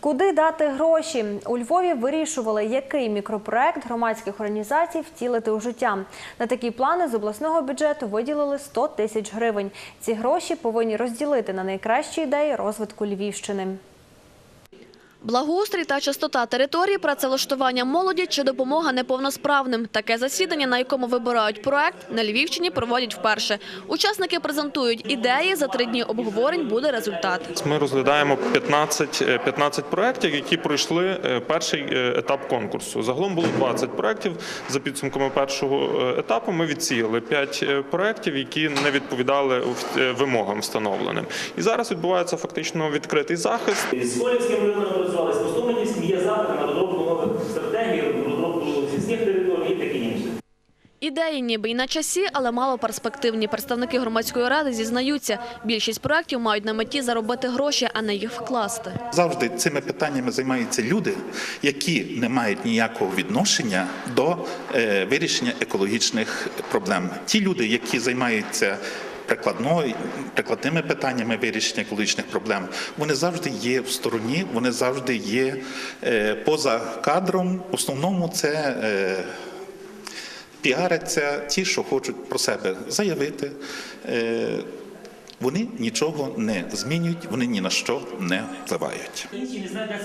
Куди дати гроші? У Львові вирішували, який мікропроект громадських організацій втілити у життя. На такі плани з обласного бюджету виділили 100 тисяч гривень. Ці гроші повинні розділити на найкращі ідеї розвитку Львівщини. Благоустрій та чистота території, працевлаштування молоді чи допомога неповносправним. Таке засідання, на якому вибирають проект, на Львівщині проводять вперше. Учасники презентують ідеї, за три дні обговорень буде результат. Ми розглядаємо 15, е, 15 проєктів, які пройшли е, перший е, етап конкурсу. Загалом було 20 проєктів. За підсумками першого е, етапу ми відсіяли 5 проєктів, які не відповідали вимогам встановленим. І зараз відбувається фактично відкритий захист. З районом з Постоматівським є запити на розробку нових стратегій, розробку сільських територій і таке інше. Ідеї ніби й на часі, але мало перспективні. Представники громадської ради зізнаються, більшість проєктів мають на меті заробити гроші, а не їх вкласти. Завжди цими питаннями займаються люди, які не мають ніякого відношення до е, вирішення екологічних проблем. Ті люди, які займаються прикладними питаннями вирішення екологічних проблем, вони завжди є в стороні, вони завжди є е, поза кадром. В основному це. Е, Піаряться ті, що хочуть про себе заявити. Е, Вони нічого не змінюють, вони ні на що не впливають.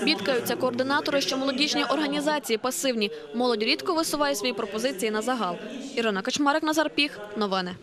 Бідкаються координатори, що молодіжні організації пасивні. Молодь рідко висуває свої пропозиції на загал. Ірина Качмарик, Назар Піх. Новини.